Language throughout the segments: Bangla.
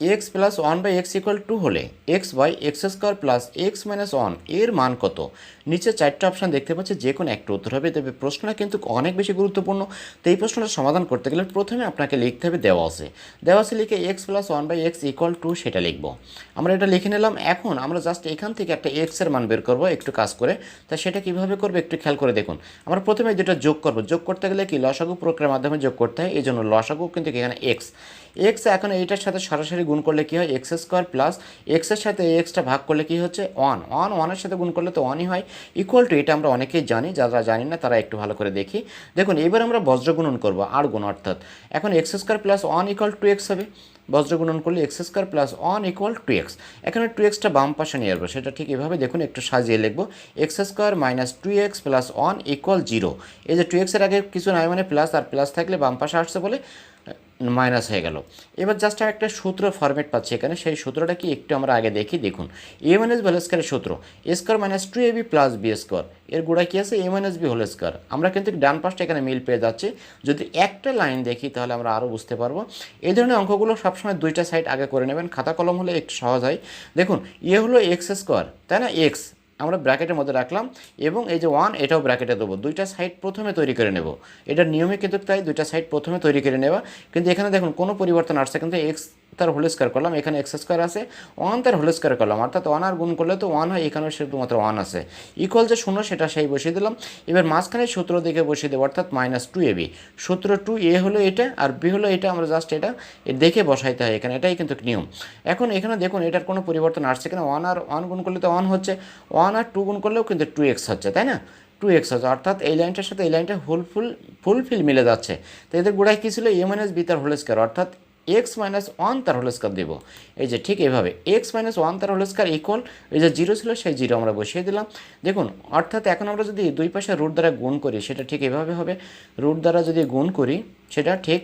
X plus one by x equal two হলে x by x square plus x minus ওয়ানের মান কত? নিচে চারটা অপশান দেখতে পাচ্ছি, যে কোনো একটা উত্তর হবে। তবে প্রশ্নটা কিন্তু অনেক বেশি গুরুত্বপূর্ণ তো এই প্রশ্নটা সমাধান করতে গেলে প্রথমে আপনাকে লিখতে হবে দেওয়া আছে। দেওয়া আছে লিখে x plus one by x equal two সেটা লিখব। আমরা এটা লিখে নিলাম। এখন আমরা জাস্ট এখান থেকে একটা এক্সের মান বের করব একটু কাজ করে। তা সেটা কীভাবে করব একটু খেয়াল করে দেখুন। আমরা প্রথমে যেটা যোগ করব। যোগ করতে গেলে কি লসাগু প্রক্রিয়ার মাধ্যমে যোগ করতে হয় এই জন্য লসাগু কিন্তু এখানে এক্স এক্স এখন এইটার সাথে সরাসরি গুণ করলে কী হয়? এক্স স্কোয়ার প্লাস এক্সের সাথে এক্সটা ভাগ করলে কী হচ্ছে? ওয়ান ওয়ান ওয়ানের সাথে গুণ করলে তো ওয়ানই হয়। ইকুয়াল টু এটা আমরা অনেকেই জানি, যারা জানি না তারা একটু ভালো করে দেখি। দেখুন, এবার আমরা বজ্র গুণন করব, আর গুণ অর্থাৎ। এখন x square plus one equal two x হবে। বজ্র গুণন করলে x square plus one equal two x এখানে টু এক্সটা বাম পাশে নিয়ে আসব, সেটা ঠিক এভাবে দেখুন, একটু সাজিয়ে লিখব। X square minus two x plus one equal zero এই যে টু এক্সের আগে কিছু নাই মানে প্লাস আর প্লাস থাকলে বাম পাশে আসছে বলে মাইনাস হয়ে গেল। এবার জাস্ট একটা সূত্র ফরম্যাট পাচ্ছি এখানে, সেই সূত্রটা কি একটু আমরা আগে দেখি, দেখুন। এ মাইনাস বি হোল স্কোয়ারের সূত্র a square minus two a b plus b square এর গোড়ায় কী আছে? A minus b whole square আমরা কিন্তু ডান পাশটা এখানে মিল পেয়ে যাচ্ছি। যদি একটা লাইন দেখি, তাহলে আমরা আরও বুঝতে পারব। এই ধরনের অঙ্কগুলো সবসময় দুইটা সাইড আগে করে নেবেন। খাতা কলম হলে একটু সহজ হয়। দেখুন এ হলো এক্স স্কোয়ার তাই না? এক্স আমরা ব্র্যাকেটের মধ্যে রাখলাম এবং এই যে ওয়ান এটাও ব্র্যাকেটে দেবো। দুইটা সাইড প্রথমে তৈরি করে নেব। এটা নিয়মে কিন্তু তাই দুইটা সাইড প্রথমে তৈরি করে নেওয়া। কিন্তু এখানে দেখুন, কোনো পরিবর্তন আসছে কিন্তু এক্স তার হোল স্কোয়ার করলাম, এখানে এক্স স্কোয়ার আছে ওয়ান তার হোল স্কোয়ার করলাম, অর্থাৎ ওয়ান আর গুণ করলে তো ওয়ান হয়, এখানেও শুধুমাত্র ওয়ান আছে। ইকুয়াল যে শূন্য, সেটা সেই বসিয়ে দিলাম। এবার মাঝখানে সূত্র দিকে বসিয়ে দেবো, অর্থাৎ মাইনাস টু এ বি সূত্র টু এ হলো এটা, আর বি হলো এটা, আমরা জাস্ট এটা দেখে বসাইতে হয় এখানে, এটাই কিন্তু নিয়ম। এখন এখানে দেখুন, এটার কোনো পরিবর্তন আসছে কিনা ওয়ান আর ওয়ান গুণ করলে তো ওয়ান হচ্ছে ওয়ান আর টু গুণ করলেও কিন্তু টু এক্স হচ্ছে, তাই না? টু এক্স হচ্ছে, অর্থাৎ এই লাইনটার সাথে এই লাইনটা ফুল ফুল ফুলফিল মিলে যাচ্ছে। তো এদের গোড়ায় কী ছিল? এ মাইনাস বি তার হোল স্কোয়ার অর্থাৎ এক্স মাইনাস ওয়ান তার হোল দেবো। এই যে ঠিক এভাবে এক্স মাইনাস ওয়ান তার হোল স্কোয়ার ইকুয়াল এই যে জিরো ছিল সেই জিরো আমরা বসিয়ে দিলাম। দেখুন, অর্থাৎ এখন আমরা যদি দুই পাশে রুট দ্বারা গুণ করি, সেটা ঠিক এভাবে হবে। রুট দ্বারা যদি গুণ করি, সেটা ঠিক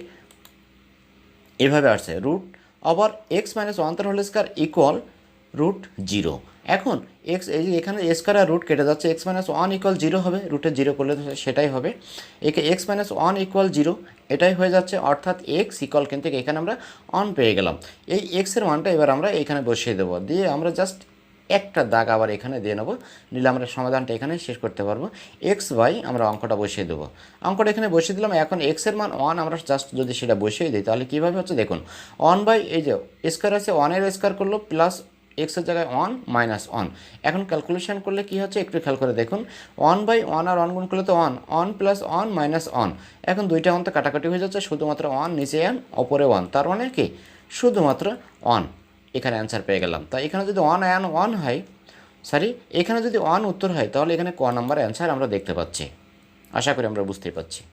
এভাবে আসছে। রুট আবার এক্স মাইনাস ওয়ান তার whole square equal root zero এখন এক্স এই এখানে স্কোয়ার আর রুট কেটে যাচ্ছে x minus one equal zero হবে রুটে জিরো করলে সেটাই হবে। একে x minus one equal zero এটাই হয়ে যাচ্ছে, অর্থাৎ এক্স ইকুয়াল কিন্তু এখানে আমরা অন পেয়ে গেলাম। এই এক্সের মানটা এবার আমরা এখানে বসিয়ে দেবো। দিয়ে আমরা জাস্ট একটা দাগ আবার এখানে দিয়ে নেব। নিলে আমরা সমাধানটা এখানে শেষ করতে পারব। এক্স বাই আমরা অঙ্কটা বসিয়ে দেবো। অঙ্কটা এখানে বসিয়ে দিলাম। এখন এক্সের মান ওয়ান আমরা জাস্ট যদি সেটা বসিয়ে দিই, তাহলে কীভাবে হচ্ছে দেখুন ওয়ান বাই এই যে স্কোয়ার আছে ওয়ানের স্কোয়ার করল প্লাস এক্সের জায়গায় ওয়ান মাইনাস ওয়ান এখন ক্যালকুলেশন করলে কী হচ্ছে? একটু খেয়াল করে দেখুন। ওয়ান বাই ওয়ান আর ওয়ান গুণ করলে তো one one plus one minus one এখন দুইটা ওয়ান কাটাকাটি হয়ে যাচ্ছে, শুধুমাত্র ওয়ান নিচে ওয়ান ওপরে ওয়ান তার মানে কি? শুধুমাত্র ওয়ান এখানে অ্যান্সার পেয়ে গেলাম। তা এখানে যদি ওয়ান অ্যান ওয়ান হয় সরি এখানে যদি ওয়ান উত্তর হয়, তাহলে এখানে ক নাম্বার অ্যান্সার আমরা দেখতে পাচ্ছি। আশা করি আমরা বুঝতেই পারছি।